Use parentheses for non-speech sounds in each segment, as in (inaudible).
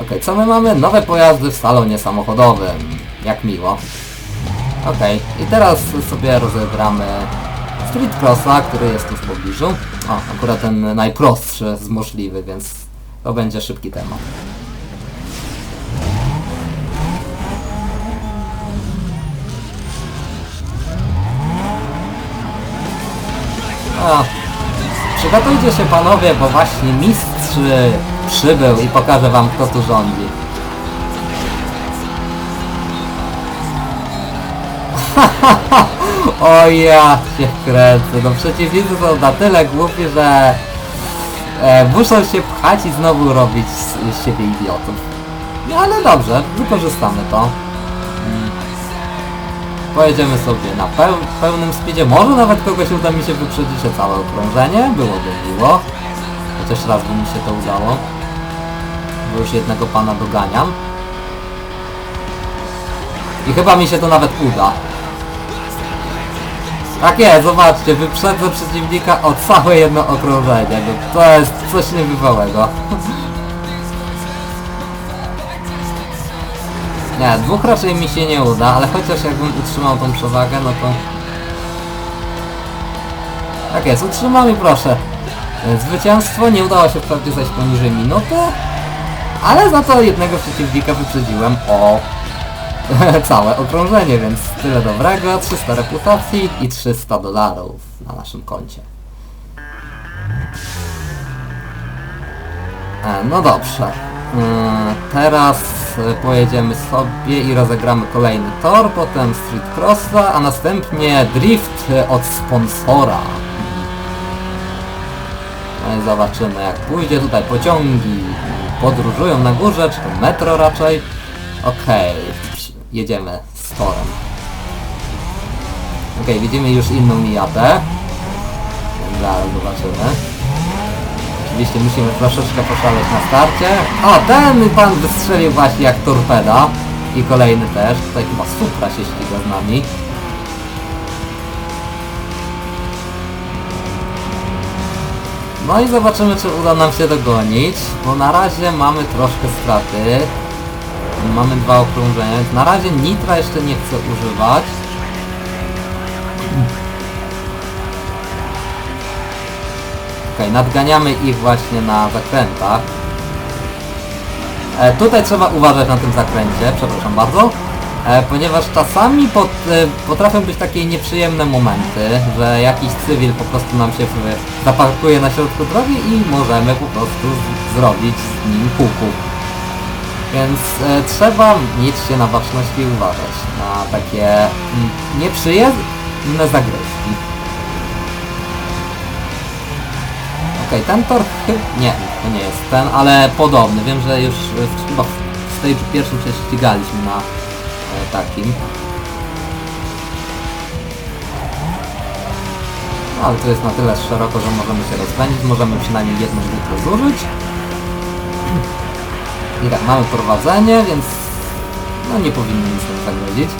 Okej, co my mamy? Nowe pojazdy w salonie samochodowym. Jak miło. Okej, i teraz sobie rozegramy Street Crossa, który jest tu w pobliżu. O, akurat ten najprostszy z możliwych, więc to będzie szybki temat. O, przygotujcie się panowie, bo właśnie mistrz przybył i pokaże wam kto tu rządzi. (laughs) O ja się kręcę, no przeciwnicy są na tyle głupi, że e, muszą się pchać i znowu robić z, z siebie idiotów. No ale dobrze, wykorzystamy to. Mm. Pojedziemy sobie na peł pełnym speedzie, może nawet kogoś uda mi się wyprzedzić o całe okrążenie, byłoby miło. Chociaż raz by mi się to udało. Bo już jednego pana doganiam. I chyba mi się to nawet uda. Tak jest, zobaczcie, wyprzedzę przeciwnika o całe jedno okrążenie. No, to jest coś niebywałego. (laughs) Nie, dwóch raczej mi się nie uda, ale chociaż jakbym utrzymał tą przewagę, no to... Tak jest, utrzymam i proszę. Zwycięstwo nie udało się wprawdzie zejść poniżej minuty, ale za to jednego przeciwnika wyprzedziłem o (laughs) całe okrążenie, więc tyle dobrego, 300 reputacji i 300 dolarów na naszym koncie. E, no dobrze. E, teraz pojedziemy sobie i rozegramy kolejny tor, potem Street Crossa, a następnie Drift od sponsora. No i zobaczymy jak pójdzie. Tutaj pociągi podróżują na górze, czy to metro raczej. Okej, jedziemy z torem. Okej, widzimy już inną Miatę. Zaraz zobaczymy. Oczywiście musimy troszeczkę poszaleć na starcie. O, ten pan wystrzelił właśnie jak torpeda. I kolejny też. Tutaj chyba Supra się ściga z nami. No i zobaczymy, czy uda nam się dogonić, bo na razie mamy troszkę straty. Mamy dwa okrążenia, więc na razie nitra jeszcze nie chcę używać. Okej, nadganiamy ich właśnie na zakrętach. E, tutaj trzeba uważać na tym zakręcie, przepraszam bardzo, ponieważ czasami pot, e, potrafią być takie nieprzyjemne momenty, że jakiś cywil po prostu nam się w, zaparkuje na środku drogi i możemy po prostu zrobić z nim kuku. Więc e, trzeba mieć się na baczności i uważać na takie mm, nieprzyjemne zagrywki. Okej, ten tor Nie, to nie jest ten, ale podobny. Wiem, że już e, chyba w pierwszym się ścigaliśmy na e, takim. No, ale to jest na tyle szeroko, że możemy się rozpędzić, możemy przynajmniej jedną grupę zużyć. I tak, mamy prowadzenie, więc no nie powinno nic nam zagrozić.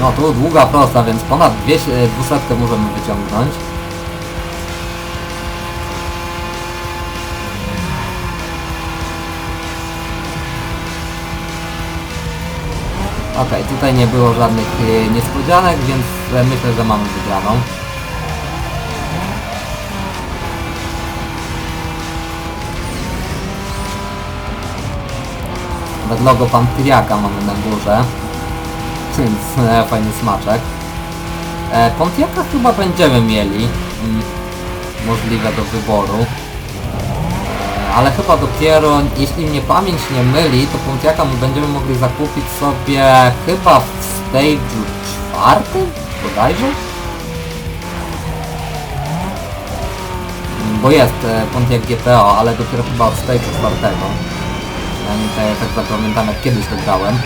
No tu długa prosta, więc ponad 200, 200 możemy wyciągnąć. Okej, tutaj nie było żadnych e, niespodzianek, więc myślę, że mamy wygraną. Nawet logo Pantyriaka mamy na górze. (laughs) Więc e, fajny smaczek. E, chyba będziemy mieli. Mm, możliwe do wyboru. Ale chyba dopiero, jeśli mnie pamięć nie myli, to Pontiaka my będziemy mogli zakupić sobie chyba w stage'u czwartym, bodajże? Bo jest e, Pontiac GTO, ale dopiero chyba od stage'u czwartego. Ja nie tak, tak zapamiętam jak kiedyś to grałem.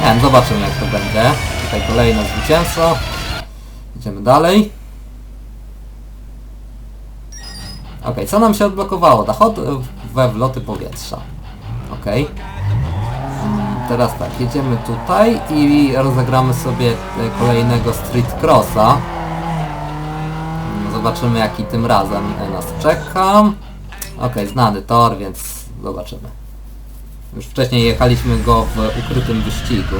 Nie wiem, zobaczymy jak to będzie. Tutaj kolejne zwycięstwo. Idziemy dalej. Ok, co nam się odblokowało? Zachod we wloty powietrza. Ok. Teraz tak, jedziemy tutaj i rozegramy sobie e, kolejnego Street Crossa. Zobaczymy jaki tym razem nas czeka. Okej, znany tor, więc zobaczymy. Już wcześniej jechaliśmy go w ukrytym wyścigu.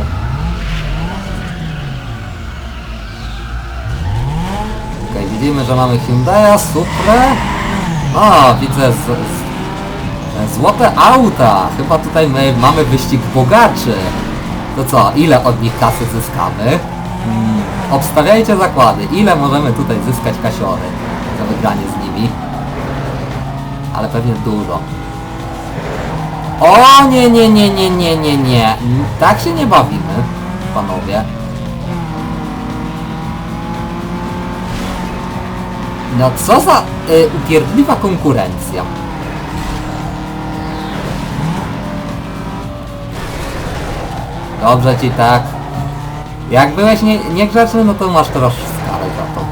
Okej, widzimy, że mamy Hyundai'a, Supra. O, widzę z, z, złote auta. Chyba tutaj my mamy wyścig bogaczy. To co, ile od nich kasy zyskamy? Hmm, obstawiajcie zakłady. Ile możemy tutaj zyskać kasiory za wygranie z nimi? Ale pewnie dużo. O nie, nie, nie, nie, nie, nie, nie. Tak się nie bawimy, panowie. No co za y, upierdliwa konkurencja. Dobrze ci tak. Jak byłeś nie, niegrzeczny, no to masz teraz skarę za to.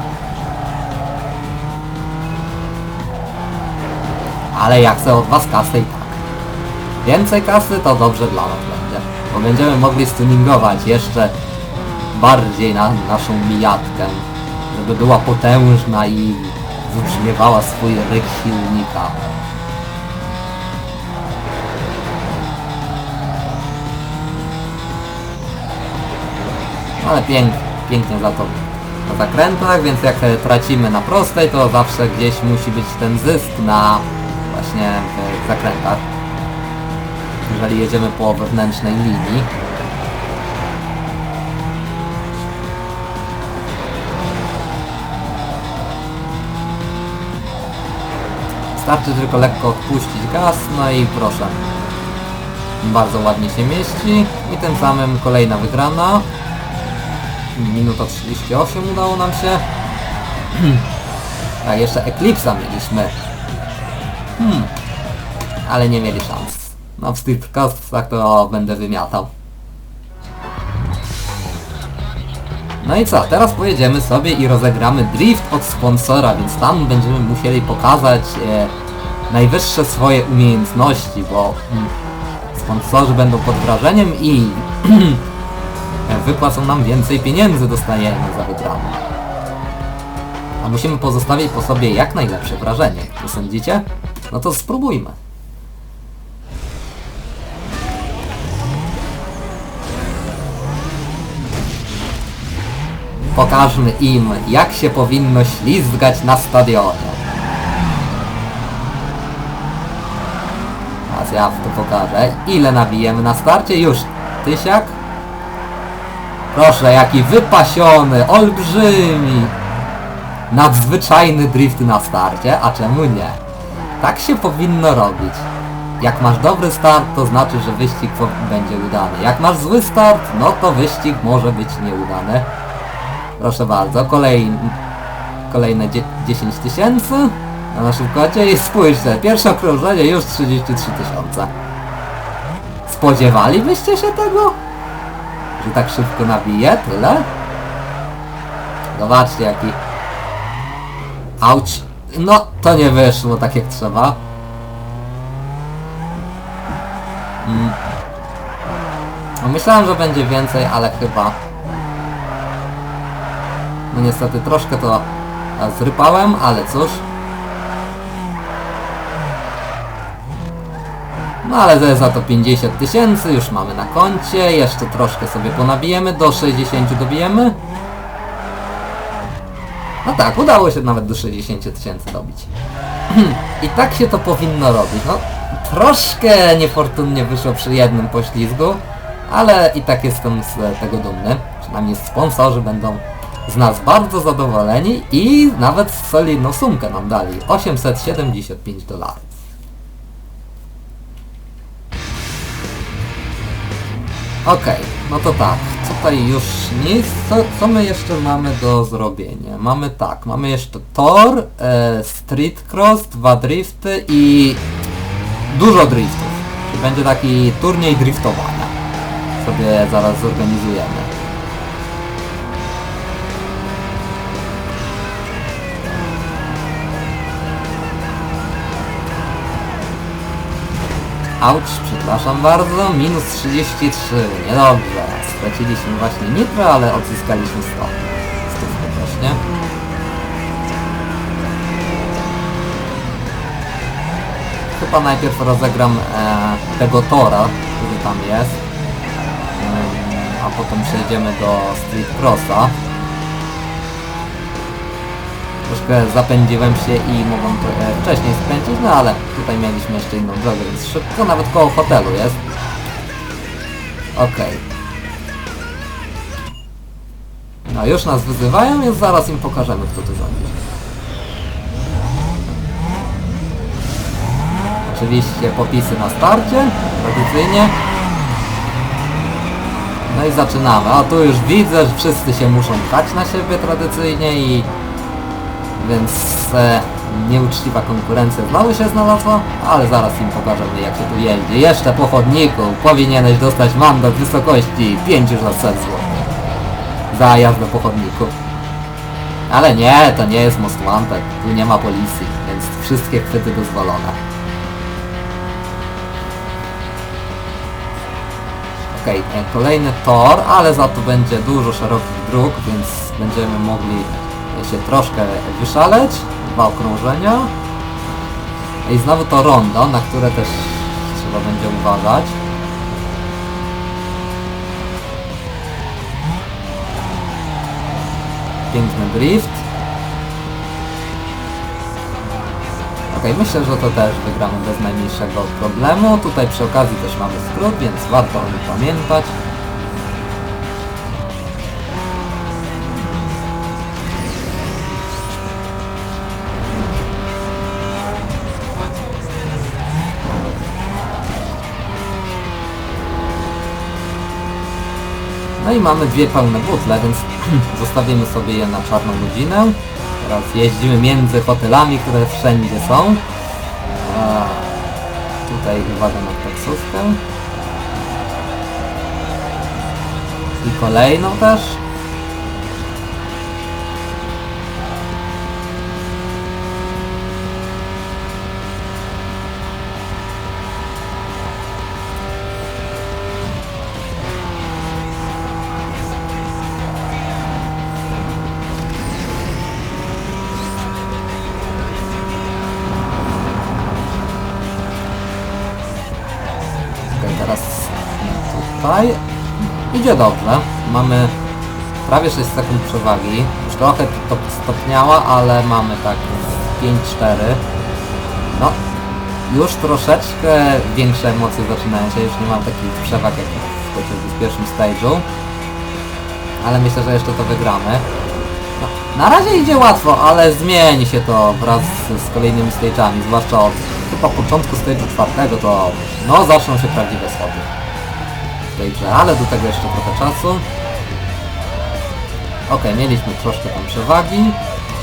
Ale ja chcę od was kasy i tak. Więcej kasy to dobrze dla nas będzie. Bo będziemy mogli stuningować jeszcze bardziej na naszą mijatkę. Żeby była potężna i wybrzmiewała swój ryk silnika. Ale pięk, pięknie za to na zakrętach, więc jak e, tracimy na prostej, to zawsze gdzieś musi być ten zysk na właśnie w zakrętach. Jeżeli jedziemy po wewnętrznej linii. Starczy tylko lekko odpuścić gaz, no i proszę. Bardzo ładnie się mieści i tym samym kolejna wygrana. Minuta 38 udało nam się. (clears throat) A jeszcze Eclipse'a mieliśmy. Hmm. Ale nie mieli szans. No w Streetcastach to będę wymiatał. No i co, teraz pojedziemy sobie i rozegramy drift od sponsora, więc tam będziemy musieli pokazać e, najwyższe swoje umiejętności, bo mm, sponsorzy będą pod wrażeniem i (clears throat) wypłacą nam więcej pieniędzy dostajemy za wygraną. A musimy pozostawić po sobie jak najlepsze wrażenie. Nie sądzicie? No to spróbujmy. Pokażmy im, jak się powinno ślizgać na stadionie. Teraz ja to pokażę. Ile nabijemy na starcie? Już. Tysiak? Proszę, jaki wypasiony, olbrzymi. Nadzwyczajny drift na starcie, a czemu nie? Tak się powinno robić. Jak masz dobry start, to znaczy, że wyścig będzie udany. Jak masz zły start, no to wyścig może być nieudany. Proszę bardzo, kolej, kolejne dzie- 10 tysięcy na naszym kodzie i spójrzcie, pierwsze okrążenie już 33 tysiące. Spodziewalibyście się tego? Że tak szybko nabije? Tyle? Zobaczcie jaki... Auć! No, to nie wyszło tak jak trzeba. Mm. Myślałem, że będzie więcej, ale chyba... No niestety troszkę to zrypałem, ale cóż. No ale za to 50 tysięcy już mamy na koncie, jeszcze troszkę sobie ponabijemy, do 60 dobijemy. No tak, udało się nawet do 60 tysięcy dobić. (clears throat) I tak się to powinno robić. No, troszkę niefortunnie wyszło przy jednym poślizgu, ale i tak jestem z tego dumny. Przynajmniej sponsorzy będą z nas bardzo zadowoleni i nawet solidną sumkę nam dali. 875 dolarów. Okej, no to tak, tutaj już nic, co, co my jeszcze mamy do zrobienia? Mamy tak, mamy jeszcze tor, e, street cross, dwa drifty i dużo driftów. Będzie taki turniej driftowania. Sobie zaraz zorganizujemy. Auć, przepraszam bardzo, minus 33, niedobrze. Straciliśmy właśnie nitro, ale odzyskaliśmy 100. Stówkę właśnie. Chyba najpierw rozegram e, tego tora, który tam jest, e, a potem przejdziemy do Street Crossa. Troszkę zapędziłem się i mogłem trochę wcześniej skręcić, no ale tutaj mieliśmy jeszcze inną drogę, więc szybko, nawet koło hotelu jest. Okej. No już nas wyzywają, więc zaraz im pokażemy kto tu rządzi. Oczywiście popisy na starcie, tradycyjnie. No i zaczynamy. A tu już widzę, że wszyscy się muszą pchać na siebie tradycyjnie i... Więc e, nieuczciwa konkurencja znowu się znalazła, ale zaraz im pokażemy jak się tu jeździ. Jeszcze po chodniku powinieneś dostać mandat w wysokości 500 zł za jazdę po chodniku. Ale nie, to nie jest Most Wanted, tu nie ma policji, więc wszystkie chwyty dozwolone. Okej, e, kolejny tor, ale za to będzie dużo szerokich dróg, więc będziemy mogli się troszkę wyszaleć. Dwa okrążenia. I znowu to rondo, na które też trzeba będzie uważać. Piękny drift. Okej, myślę, że to też wygramy bez najmniejszego problemu. Tutaj przy okazji też mamy skrót, więc warto o nim pamiętać. I mamy dwie pełne butle, więc (clears throat) zostawimy sobie je na czarną godzinę. Teraz jeździmy między hotelami, które wszędzie są. A, tutaj uwaga na taksówkę. I kolejną też. Idzie dobrze. Mamy prawie 6 sekund przewagi. Już trochę to stopniała, ale mamy tak z 5-4. No, już troszeczkę większe emocje zaczynają się. Już nie mam takich przewag jak w pierwszym stage'u. Ale myślę, że jeszcze to wygramy. No, na razie idzie łatwo, ale zmieni się to wraz z, z kolejnymi stage'ami, zwłaszcza od chyba początku stage'u czwartego, to no zaczną się prawdziwe schody w ale do tego jeszcze trochę czasu. Ok, mieliśmy troszkę tam przewagi,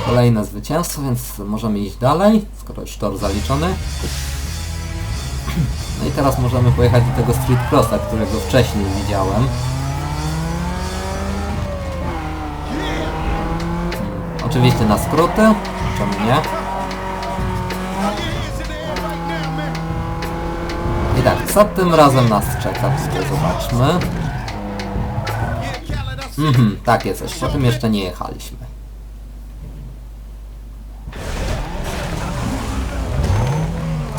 kolejne zwycięstwo, więc możemy iść dalej, skoro już tor zaliczony. No i teraz możemy pojechać do tego Street Crossa, którego wcześniej widziałem. Oczywiście na skróty, czemu nie? I tak, co tym razem nas czeka? Tutaj zobaczmy. Mhm, takie coś. Po tym jeszcze nie jechaliśmy.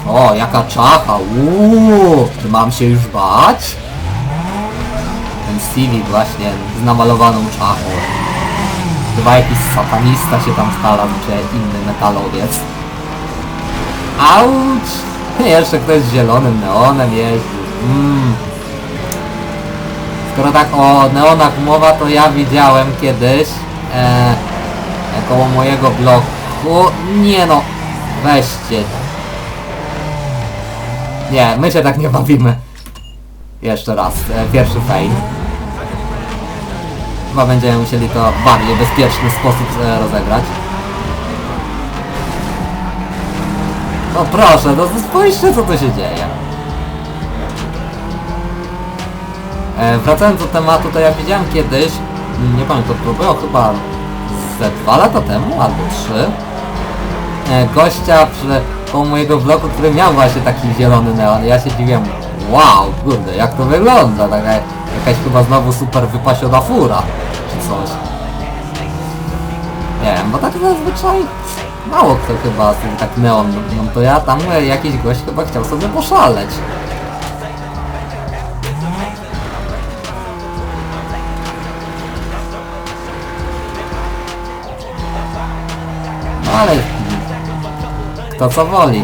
O, jaka czacha! Uuu, czy mam się już bać? Ten Civic właśnie z namalowaną czachą. Chyba jakiś satanista się tam znalazł, czy inny metalowiec. Auć! (laughs) Jeszcze ktoś z zielonym neonem jeździ. Mm. Skoro tak o neonach mowa, to ja widziałem kiedyś e, koło mojego bloku. Nie no, weźcie. Nie, my się tak nie bawimy. Jeszcze raz, e, pierwszy fail. Chyba będziemy musieli to w bardziej bezpieczny sposób e, rozegrać. No proszę, no spójrzcie co tu się dzieje. E, wracając do tematu, to ja widziałem kiedyś, mm, nie pamiętam, to było chyba ze dwa lata temu, albo trzy, e, gościa przy koło mojego bloku, który miał właśnie taki zielony neon. Ja się dziwiłem, wow, kurde, jak to wygląda, taka jakaś chyba znowu super wypasiona fura, czy coś. Nie wiem, bo tak zazwyczaj Mało kto chyba tak neon, no to ja tam e, jakiś gość chyba chciał sobie poszaleć. No ale kto co woli.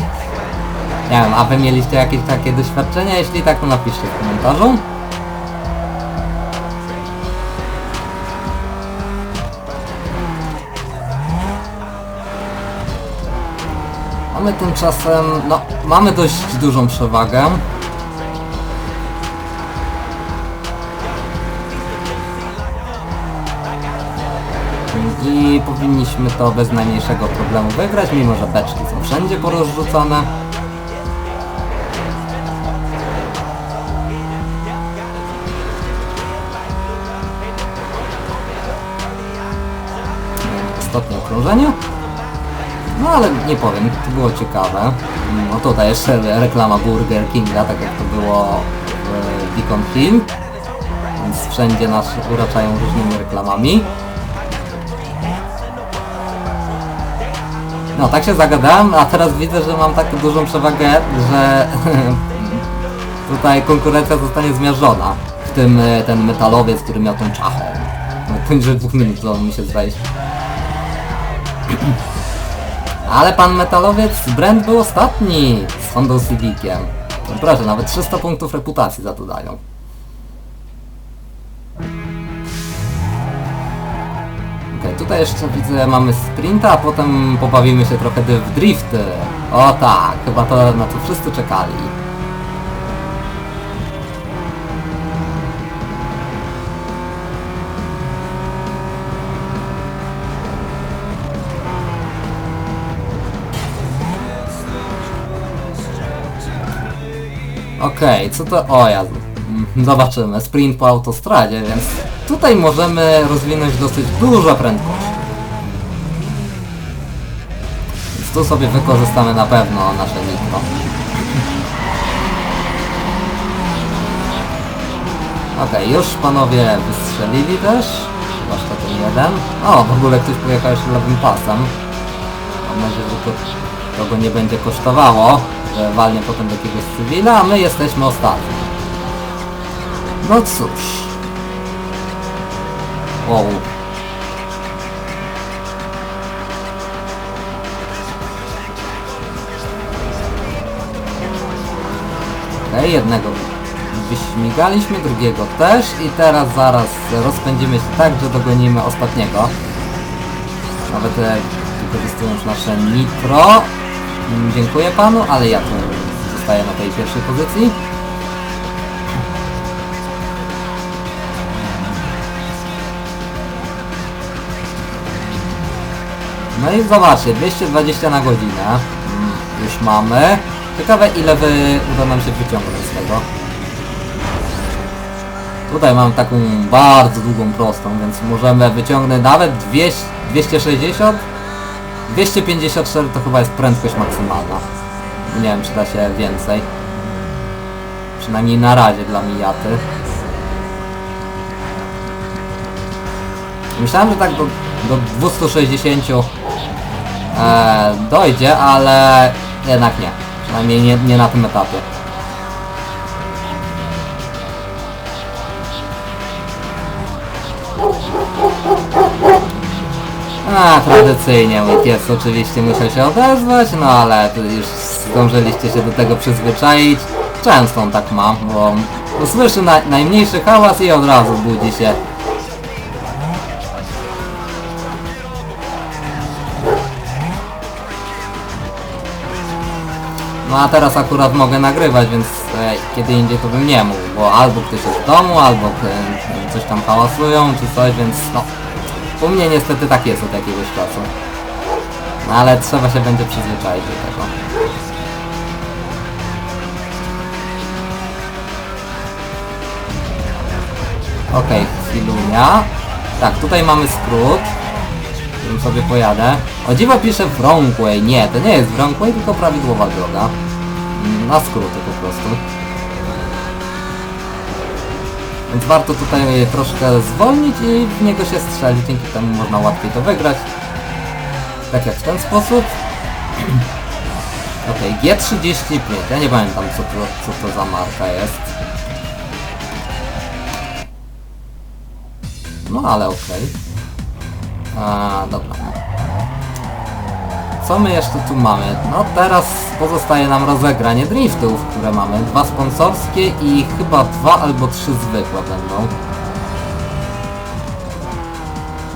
Nie wiem, a wy mieliście jakieś takie doświadczenia? Jeśli tak, to napiszcie w komentarzu. Mamy tymczasem, no, mamy dość dużą przewagę. I powinniśmy to bez najmniejszego problemu wygrać, mimo że beczki są wszędzie porozrzucone. Ostatnie okrążenie. No ale nie powiem, to było ciekawe. No tutaj jeszcze reklama Burger Kinga, tak jak to było w Beacon Hill. Więc wszędzie nas uraczają różnymi reklamami. No tak się zagadałem, a teraz widzę, że mam tak dużą przewagę, że (laughs) tutaj konkurencja zostanie zmiażdżona. W tym e, ten metalowiec, który miał tą czachę. No poniżej dwóch minut to mi się zdaje. (clears throat) Ale pan metalowiec Brand był ostatni z Hondą Civiciem. Proszę, nawet 300 punktów reputacji za to dają. Okej, tutaj jeszcze widzę mamy sprinta, a potem pobawimy się trochę w drifty. O tak, chyba to na co wszyscy czekali. Okej, co to... O ja... Zobaczymy. Sprint po autostradzie, więc tutaj możemy rozwinąć dosyć dużo prędkości. Więc tu sobie wykorzystamy na pewno nasze nitro. Okej, już panowie wystrzelili też. Zwłaszcza ten jeden. O, w ogóle ktoś pojechał jeszcze lewym pasem. Mam nadzieję, że to, to go nie będzie kosztowało, że walnie potem do jakiegoś cywila, a my jesteśmy ostatni. No cóż. Wow. Okej, jednego wyśmigaliśmy, drugiego też i teraz zaraz rozpędzimy się tak, że dogonimy ostatniego. Nawet e, wykorzystując nasze nitro. Mm, Dziękuję panu, ale ja tu zostaję na tej pierwszej pozycji. No i zobaczcie, 220 na godzinę. Mm, Już mamy. Ciekawe ile wy uda nam się wyciągnąć z tego. Tutaj mam taką bardzo długą prostą, więc możemy wyciągnąć nawet 200, 260 254 to chyba jest prędkość maksymalna. Nie wiem czy da się więcej. Przynajmniej na razie dla Mijaty. Myślałem, że tak do, do 260 e, dojdzie, ale jednak nie. Przynajmniej nie, nie na tym etapie. A, tradycyjnie mój pies oczywiście musiał się odezwać, no ale już zdążyliście się do tego przyzwyczaić. Często on tak ma, bo usłyszy na, najmniejszy hałas i od razu budzi się. No a teraz akurat mogę nagrywać, więc e, kiedy indziej to bym nie mógł, bo albo ktoś jest w domu, albo e, coś tam hałasują, czy coś, więc no... U mnie niestety tak jest od jakiegoś czasu. No ale trzeba się będzie przyzwyczaić do tego. Okej, chwilunia. Tak, tutaj mamy skrót, którym sobie pojadę. O dziwo pisze Wrongway. Nie, to nie jest Wrongway, tylko prawidłowa droga. Na skróty po prostu. Więc warto tutaj troszkę zwolnić i w niego się strzelić, dzięki temu można łatwiej to wygrać. Tak jak w ten sposób. (clears throat) Okej, G35, ja nie pamiętam co to, co to za marka jest. No ale okej. A, dobra. Co my jeszcze tu mamy? No teraz pozostaje nam rozegranie driftów, które mamy. Dwa sponsorskie i chyba dwa albo trzy zwykłe będą.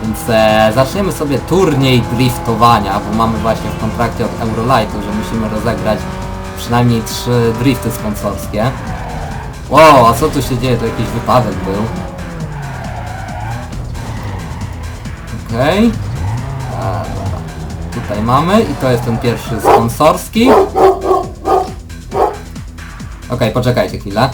Więc e, zaczniemy sobie turniej driftowania, bo mamy właśnie w kontrakcie od Eurolightu, że musimy rozegrać przynajmniej trzy drifty sponsorskie. Wow, a co tu się dzieje? To jakiś wypadek był. Okej. Dobra. Tutaj mamy i to jest ten pierwszy sponsorski. Okej, poczekajcie chwilę.